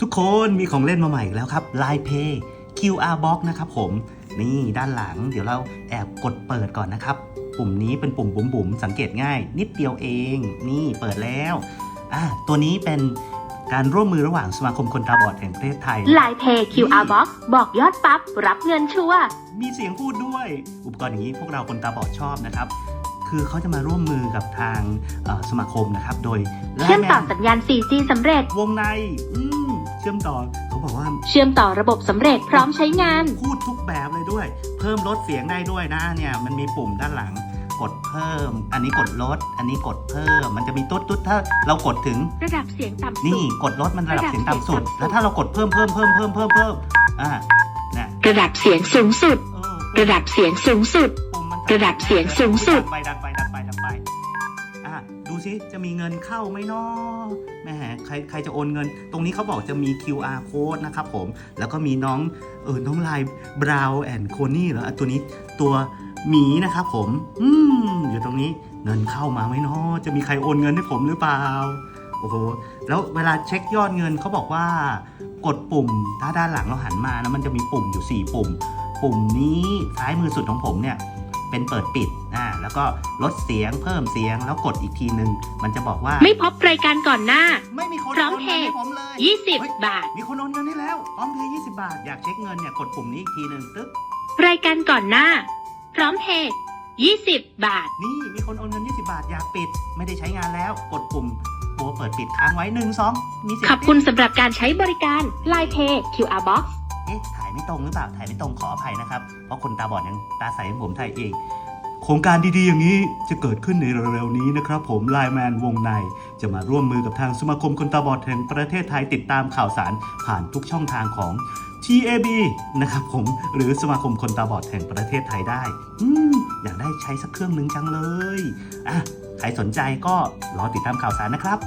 ทุกคนมีของเล่นมาใหม่อีกแล้วครับ Line Pay QR Box นะครับผม นี่ด้านหลังเดี๋ยวเราแอบกดเปิดก่อนนะครับ ปุ่มนี้เป็นปุ่มบุ๋มบุ๋มๆสังเกตง่าย นิดเดียวเอง นี่เปิดแล้วอะตัวนี้เป็นการร่วมมือระหว่างสมาคมคนตาบอดแห่งประเทศไทยลายเพย์ QR Box บอกยอดปั๊บ รับเงินชัวร์มีเสียงพูดด้วย อุปกรณ์อย่างนี้พวกเราคนตาบอดชอบนะครับคือเขาจะมาร่วมมือกับทางเอ่อสมาคมนะครับ โดยเชื่อมต่อ Line Man สัญญาณ 4G สำเร็จ วงในอืม เชื่อมต่อเขาบอกว่า เชื่อมต่อระบบสำเร็จพร้อมใช้งาน พูดทุกแบบเลยด้วย เพิ่มลดเสียงได้ด้วยนะเนี่ยมันมีปุ่มด้านหลัง กดเพิ่ม อันนี้กดลด อันนี้กดเพิ่ม มันจะมีตุ๊ดตุ๊ดถ้าเรากดถึง ระดับเสียงต่ำสุนี่ด กดลดมันระดับเสียงต่ำสุดระดับเสียงต่ำสุดแล้วถ้าเรากดเพิ่มเพิ่มเพิ่มเพิ่มเพิ่มเพิ่มอ่าเนี่ยระดับเสียงสูงสุด เออระดับเสียงสูงสุด ปุ่มมันระดับเสียงสูงสุด ดันไปดันไปดันไปดันไป อะดูซิจะมีเงินเข้าไหมนาะแม่ใครใครจะโอนเงิน ตรงนี้เขาบอกจะมี QR code นะครับผม แล้วก็มีน้องเออน้องลายบราวแอนโคนี่เหรอตัวนี้ตัวหมีนะครับผม อืมอยู่ตรงนี้เงินเข้ามาไหมนาะจะมีใครโอนเงินให้ผมหรือเปล่าโอ้โห แล้วเวลาเช็คยอดเงินเขาบอกว่ากดปุ่มถ้าด้านหลังเราหันมานะมันจะมีปุ่มอยู่ 4 ปุ่ม ปุ่มนี้ซ้ายมือสุดของผมเนี่ยเป็นเปิดปิด อ่า แล้วก็ลดเสียงเพิ่มเสียงแล้วกดอีกทีนึงมันจะบอกว่า ไม่พบรายการก่อนหน้า ไม่มีคนพร้อมโอนเงินเพย์ให้ผมเลยเฮ้ย20บาท มีคนโอนเงินให้แล้วพร้อมเพย์20 บาท อยากเช็คเงินเนี่ยกดปุ่มนี้อีกทีหนึ่งตึ๊บรายการก่อนหน้า พร้อมเพย์20 บาท นี่มีคนโอนเงิน 20 บาท อยากปิด ไม่ได้ใช้งานแล้ว กดปุ่มตัวเปิดปิดค้างไว้ 1 2 มีเสียงขอบคุณสำหรับการใช้บริการลายเพย์ QR Box เอ๊ะถ่ายไม่ตรงหรือเปล่า ถ่ายไม่ตรงขออภัยนะครับ เพราะคนตาบอดยังตาใสอย่างผมถ่ายเอง โครงการดีๆ อย่างนี้จะเกิดขึ้นในเร็วๆนี้นะครับผมไลแมนวงในจะมาร่วมมือกับทางสมาคมคนตาบอดแห่งประเทศไทยติดตามข่าวสารผ่านทุกช่องทางของ TAB นะครับผมหรือสมาคมคนตาบอดแห่งประเทศไทยได้อืมอยากได้ใช้สักเครื่องหนึ่งจังเลยอะใครสนใจก็รอติดตามข่าวสารนะครับ